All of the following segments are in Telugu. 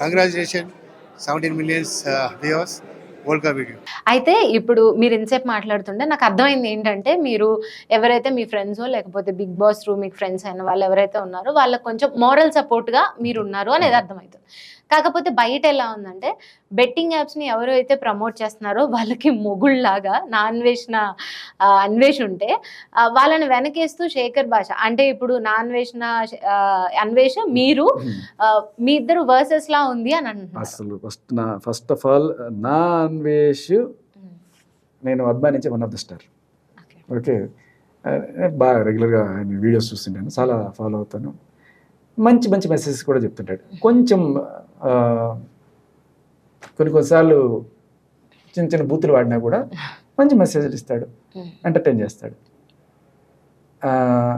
Congratulation seventeen millions viewers video అయితే ఇప్పుడు మీరు ఇంతసేపు మాట్లాడుతుంటే నాకు అర్థమైంది ఏంటంటే మీరు ఎవరైతే మీ ఫ్రెండ్స్ లేకపోతే బిగ్ బాస్ రూ మీకు ఫ్రెండ్స్ అయిన వాళ్ళు ఎవరైతే ఉన్నారో వాళ్ళకి కొంచెం మోరల్ సపోర్ట్గా మీరు ఉన్నారు అనేది అర్థమవుతుంది. కాకపోతే బయట ఎలా ఉందంటే బెట్టింగ్ యాప్స్ని ఎవరైతే ప్రమోట్ చేస్తున్నారో వాళ్ళకి మొగుళ్ళలాగా నా అన్వేషణ అన్వేష్ ఉంటే వాళ్ళని వెనకేస్తూ శేఖర్ భాష అంటే ఇప్పుడు నా అన్వేషణ అన్వేష్ మీరు ఆ, మీ ఇద్దరు వర్సెస్ లా ఉంది అని అంటున్నారు. అసలు ఫస్ట్ నా ఫస్ట్ ఆఫ్ ఆల్ నా అన్వేష్ నేను అభిమానించే one of the star. Okay బాగా రెగ్యులర్గా ఆయన వీడియోస్ చూస్తుంటాను. చాలా ఫాలో అవుతాను. మంచి మంచి మెసేజెస్ కూడా చెప్తుంటాడు. కొంచెం ఆ, కొన్ని కొన్నిసార్లు చిన్న చిన్న బూతులు వాడినా కూడా మంచి మెసేజ్లు ఇస్తాడు. ఎంటర్టైన్ చేస్తాడు. ఆ,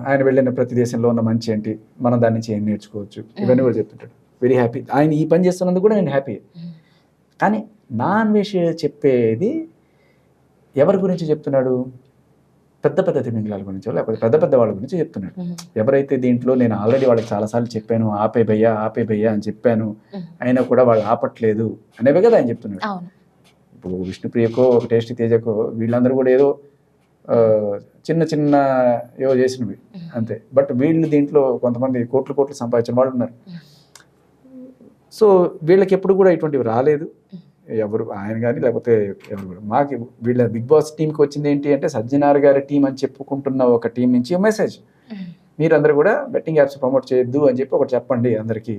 ఆయన వెళ్ళిన ప్రతి దేశంలో ఉన్న మంచి ఏంటి మనం దాని నుంచి ఏం నేర్చుకోవచ్చు ఇవన్నీ కూడా చెప్తుంటాడు. వెరీ హ్యాపీ ఆయన ఈ పని చేస్తున్నందుకు కూడా నేను హ్యాపీ కానీ నా అన్వేష చెప్పేది ఎవరి గురించి చెప్తున్నాడు? పెద్ద పెద్ద తిమింగళాల గురించి లేకపోతే పెద్ద పెద్ద వాళ్ళ గురించి చెప్తున్నాడు. ఎవరైతే దీంట్లో నేను ఆల్రెడీ వాళ్ళకి చాలాసార్లు చెప్పాను ఆపే భయ్యా ఆపే భయ్యా అని చెప్పాను. అయినా కూడా వాళ్ళు ఆపట్లేదు అనేవే కదా ఆయన చెప్తున్నాడు. ఇప్పుడు విష్ణుప్రియకో ఒక టేస్టీ తేజకో వీళ్ళందరూ కూడా ఏదో చిన్న చిన్న ఏవో చేసినవి. అంతే. బట్ వీళ్ళు దీంట్లో కొంతమంది కోట్లు కోట్లు సంపాదించిన వాళ్ళు ఉన్నారు. సో వీళ్ళకి ఎప్పుడు కూడా ఇటువంటివి రాలేదు. ఎవరు ఆయన కానీ లేకపోతే ఎవరు. కూడా మాకు వీళ్ళ బిగ్ బాస్ టీంకి వచ్చింది ఏంటి అంటే సజ్జనార్ గారి టీం అని చెప్పుకుంటున్న ఒక టీం నుంచి మెసేజ్. మీరందరూ కూడా బెట్టింగ్ యాప్స్ ప్రమోట్ చేయొద్దు అని చెప్పి ఒకటి చెప్పండి అందరికీ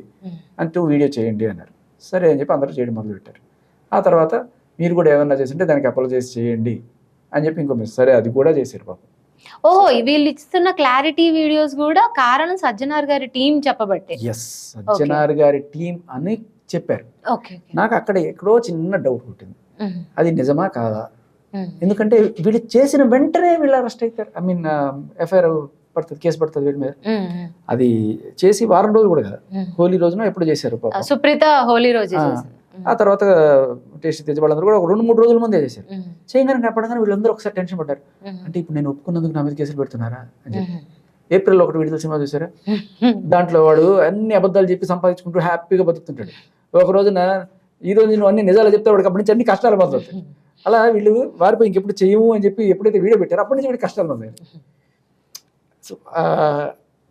అంటూ వీడియో చేయండి అన్నారు. సరే అని చెప్పి అందరూ చేయడం మొదలుపెట్టారు. ఆ తర్వాత మీరు కూడా ఏమన్నా చేసింటే దానికి అపాలజైజ్ చేయండి అని చెప్పి ఇంకో మెసేజ్. సరే అది కూడా చేశారు పాపం. ఓహో వీళ్ళు ఇస్తున్న క్లారిటీ వీడియోస్ కూడా కారణం సజ్జనార్ గారి టీం చెప్పబట్టే. ఎస్ సజ్జనార్ గారి టీం అని చెప్పారు. నాకు అక్కడ ఎక్కడో చిన్న డౌట్ పుట్టింది అది నిజమా కాదా? ఎందుకంటే వీళ్ళు చేసిన వెంటనే వీళ్ళు అరెస్ట్ అవుతారు. ఐ మీన్ ఎఫ్ఐఆర్ పడుతుంది కేసు పడుతుంది వీళ్ళ మీద. అది చేసి వారం రోజులు కూడా కదా. హోలీ రోజున ఎప్పుడు చేశారు సుప్రీత హోలీ రోజు ఆ, తర్వాత టేస్ట్ తెచ్చి వాళ్ళందరూ కూడా ఒక రెండు మూడు రోజుల ముందే చేశారు. చేయగానే కనపడగానే వీళ్ళందరూ ఒకసారి టెన్షన్ పడ్డారు. అంటే ఇప్పుడు నేను ఒప్పుకున్నందుకు నా మీద కేసులు పెడుతున్నారా అని చెప్పి. ఏప్రిల్ ఒకటి విడుదల సినిమా చూసారా? దాంట్లో వాడు అన్ని అబద్ధాలు చెప్పి సంపాదించుకుంటూ హ్యాపీగా బతుకుతుంటాడు. ఒక రోజున ఈ రోజు నువ్వు అన్ని నిజాలు చెప్తే వాడికి అప్పటి నుంచి అన్ని కష్టాలు మొదలవుతాయి అలా వీళ్ళు వారిపై ఇంకెప్పుడు చేయము అని చెప్పి ఎప్పుడైతే వీడియో పెట్టారో అప్పటి నుంచి వీడికి కష్టాలు మొదలయ్యాయి సో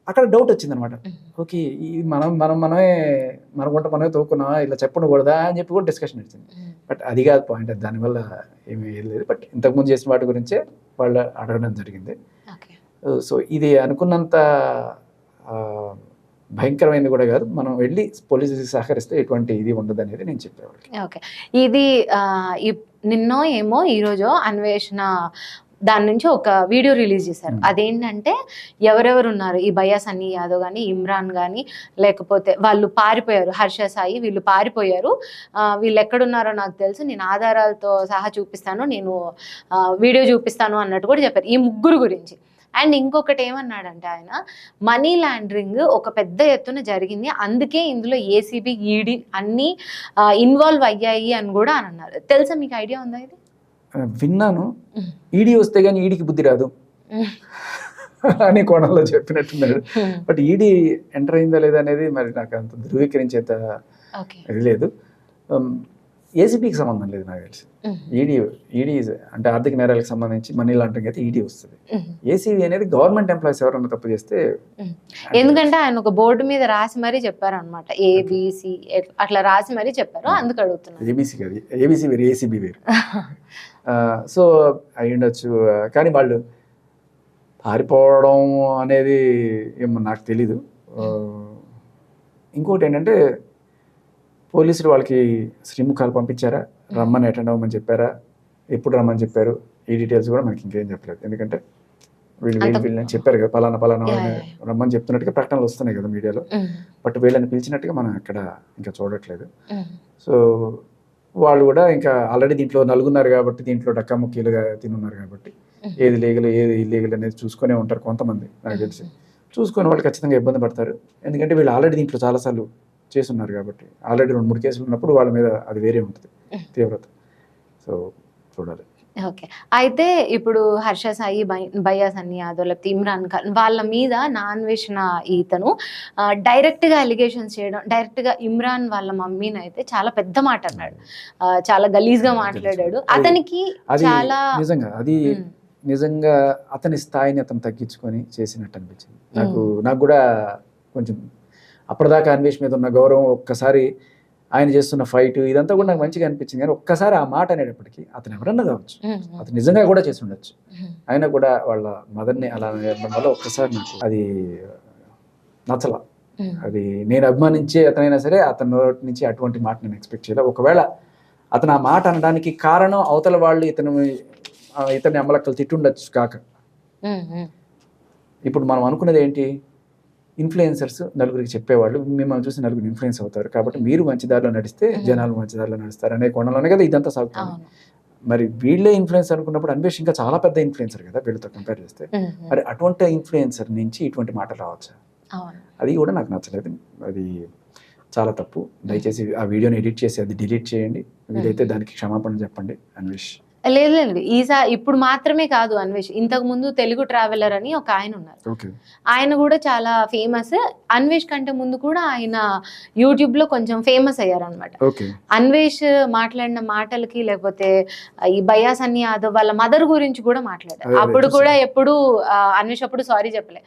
అక్కడ డౌట్ వచ్చింది అనమాట ఓకే ఇది మనం మనం మనమే మన వంట మనమే తోకున్నామా ఇలా చెప్పకూడదా అని చెప్పి కూడా డిస్కషన్ వచ్చింది బట్ అది కాదు పాయింట్ దానివల్ల ఏమీ లేదు. బట్ ఇంతకుముందు చేసిన వాటి గురించే వాళ్ళు అడగడం జరిగింది. సో ఇది అనుకున్నంత భయంకరమైనది కూడా కాదు. మనం వెళ్ళి పోలీసు సహకరిస్తే ఎటువంటి ఇది ఉండదు అనేది నేను చెప్పేవాళ్ళకి ఓకే. ఇది నిన్నో ఏమో ఈరోజు అన్వేషణ దాని నుంచి ఒక వీడియో రిలీజ్ చేశారు. అదేంటంటే ఎవరెవరు ఉన్నారు? ఈ బయ్యా సన్నీ యాదవ్ కానీ ఇమ్రాన్ కానీ లేకపోతే వాళ్ళు పారిపోయారు. హర్ష సాయి వీళ్ళు పారిపోయారు. వీళ్ళు ఎక్కడున్నారో నాకు తెలుసు. నేను ఆధారాలతో సహా చూపిస్తాను. నేను వీడియో చూపిస్తాను అన్నట్టు కూడా చెప్పారు. ఈ ముగ్గురు గురించి. అండ్ ఇంకొకటి ఏమన్నాడంటే ఆయన మనీ లాండరింగ్ ఒక పెద్ద ఎత్తున జరిగింది. అందుకే ఇందులో ఏసీబీ ఈడీ అన్నీ ఇన్వాల్వ్ అయ్యాయి అని కూడా అని అన్నారు. తెలుసా మీకు ఐడియా ఉందా ఇది? విన్నాను. ఈడీ వస్తే కానీ ఈడీకి బుద్ధి రాదు. అనే కోణంలో చెప్పినట్టున్నాడు బట్ ఈడీ ఎంటర్ అయిందా లేదా అనేది మరి నాకు అంత ధృవీకరించేంత లేదు. ఏసీబీకి సంబంధం లేదు నాకు తెలిసి. ఈడీ ఈడీ అంటే ఆర్థిక నేరాలకు సంబంధించి మనీ లాండరింగ్ అయితే ఈడీ వస్తుంది. ఏసీబీ అనేది గవర్నమెంట్ ఎంప్లాయీస్ ఎవరైనా తప్పు చేస్తే ఎందుకంటే ఆయన ఒక బోర్డు మీద రాసి మరీ చెప్పారు అనమాట ఏబిసి అట్లా రాసి మరీ చెప్పారు. అందుకు అడుగుతున్నాను ఏబీసీ కాదు. ఏబీసీ వేరు ఏసీబీ వేరు. సో అయి ఉండొచ్చు కానీ వాళ్ళు పారిపోవడం అనేది ఏమో నాకు తెలీదు. ఇంకోటి ఏంటంటే పోలీసులు వాళ్ళకి శ్రీముఖాలు పంపించారా? రమ్మని అటెండ్ అవ్వమని చెప్పారా? ఎప్పుడు రమ్మని చెప్పారు? ఈ డీటెయిల్స్ కూడా మనకి ఇంకేం చెప్పలేదు. ఎందుకంటే వీళ్ళు వీళ్ళు వీళ్ళని చెప్పారు కదా పలానా పలానా. రమ్మని చెప్తున్నట్టుగా ప్రకటనలు వస్తున్నాయి కదా మీడియాలో. బట్ వీళ్ళని పిలిచినట్టుగా మనం అక్కడ ఇంకా చూడట్లేదు. సో వాళ్ళు కూడా ఇంకా ఆల్రెడీ దీంట్లో నలుగున్నారు కాబట్టి దీంట్లో డక్కాముక్కీలుగా తినున్నారు కాబట్టి ఏది లీగల్ ఏది ఇల్లీగల్ అనేది చూసుకునే ఉంటారు కొంతమంది నాకు తెలిసి. చూసుకొని వాళ్ళు ఖచ్చితంగా ఇబ్బంది పడతారు. ఎందుకంటే వీళ్ళు ఆల్రెడీ దీంట్లో చాలాసార్లు చేస్తున్నారు కాబట్టి. ఆల్రెడీ రెండు మూడు కేసులు ఉన్నప్పుడు వాళ్ళ మీద అది వేరే ఉంటుంది తీవ్రత. సో చూడాలి. ఓకే. అయితే ఇప్పుడు హర్ష సాయి బై- బయ్యాస్ అని యాదవ్ లేకపోతే ఇమ్రాన్ ఖాన్ వాళ్ళ మీద నా అన్వేషణ ఈతను ఆ, direct గా అలిగేషన్స్ చేయడం direct గా ఇమ్రాన్ వాళ్ళ మమ్మీని అయితే చాలా పెద్ద మాట అన్నాడు. చాలా గలీజ్గా మాట్లాడాడు అతనికి చాలా నిజంగా అది నిజంగా అతని స్థాయిని అతను తగ్గించుకొని చేసినట్టు అనిపించింది. నాకు నాకు కూడా కొంచెం అప్పటిదాకా అన్వేష్ మీద ఉన్న గౌరవం ఒక్కసారి ఆయన చేస్తున్న ఫైట్ ఇదంతా కూడా నాకు మంచిగా అనిపించింది. కానీ ఒక్కసారి ఆ మాట అనేటప్పటికీ అతను ఎవరన్నా కావచ్చు అతను నిజంగా కూడా చేసి ఉండొచ్చు. ఆయన కూడా వాళ్ళ మదర్ని అలా అనడం వల్ల ఒక్కసారి నాకు అది నచ్చల. అది నేను అభిమానించే అతనైనా సరే అతని నోటి నుంచి అటువంటి మాట నేను ఎక్స్పెక్ట్ చేయలేదు ఒకవేళ అతను ఆ మాట అనడానికి కారణం అవతల వాళ్ళు ఇతను ఆ, ఇతన్ని అమ్మలక్కలు తిట్టుండొచ్చు కాక. ఇప్పుడు మనం అనుకున్నది ఏంటి? ఇన్ఫ్లుయెన్సర్స్ నలుగురికి చెప్పేవాళ్ళు మిమ్మల్ని చూసి నలుగురు ఇన్ఫ్లుయెన్స్ అవుతారు. కాబట్టి మీరు మంచి దారిలో నడిస్తే. జనాలు మంచి దారిలో నడుస్తారు అనే కోణంలోనే కదా ఇదంతా సాగుతుంది. మరి వీళ్ళే ఇన్ఫ్లుయెన్స్ అనుకున్నప్పుడు అన్వేష్ ఇంకా చాలా పెద్ద ఇన్ఫ్లుయెన్సర్ కదా వీళ్ళతో కంపేర్ చేస్తే. మరి అటువంటి ఇన్ఫ్లుయెన్సర్ నుంచి ఇటువంటి మాటలు రావచ్చు? అది కూడా నాకు నచ్చలేదు. అది చాలా తప్పు. దయచేసి ఆ వీడియోని ఎడిట్ చేసి అది డిలీట్ చేయండి. వీలైతే దానికి క్షమాపణ చెప్పండి అన్వేష్. లేదు లేదు ఈసారి ఇప్పుడు మాత్రమే కాదు అన్వేష్. ఇంతకు ముందు తెలుగు ట్రావెలర్ అని ఒక ఆయన ఉన్నారు. ఆయన కూడా చాలా ఫేమస్ అన్వేష్ కంటే ముందు కూడా ఆయన యూట్యూబ్లో కొంచెం ఫేమస్ అయ్యారు అనమాట ఓకే. అన్వేష్ మాట్లాడిన మాటలకి లేకపోతే ఈ బయాస్ అని యాదవ్ వాళ్ళ మదర్ గురించి కూడా మాట్లాడారు. అప్పుడు. కూడా ఎప్పుడు అన్వేష్ అప్పుడు సారీ చెప్పలే.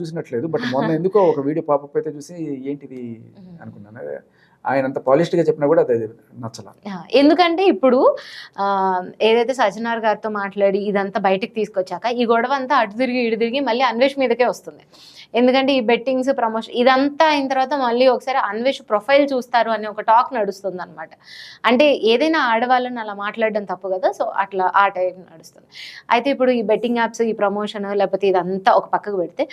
చూసినట్లేదు బట్ మొన్న ఎందుకో ఒక వీడియో పాపప్ అయితే చూసి ఏంటిది అనుకున్నాను. ఆయన అంత పాలిష్డ్గా చెప్పినా కూడా అది నచ్చల. ఎందుకంటే ఇప్పుడు ఏదైతే సజ్జనార్ గారితో మాట్లాడి ఇదంతా బయటికి తీసుకొచ్చాక ఈ గొడవ అంతా అటు తిరిగి ఇటు తిరిగి మళ్ళీ అన్వేష్ మీదకే వస్తుంది. ఎందుకంటే ఈ బెట్టింగ్స్ ప్రమోషన్ ఇదంతా అయిన తర్వాత మళ్ళీ ఒకసారి అన్వేష్ ప్రొఫైల్ చూస్తారు అనే ఒక టాక్ నడుస్తుంది అనమాట అంటే ఏదైనా ఆడవాళ్ళని అలా మాట్లాడడం తప్పు కదా సో అట్లా ఆ టైం నడుస్తుంది. అయితే ఇప్పుడు ఈ బెట్టింగ్ యాప్స్ ఈ ప్రమోషన్ లేకపోతే ఇదంతా ఒక పక్కకు పెడితే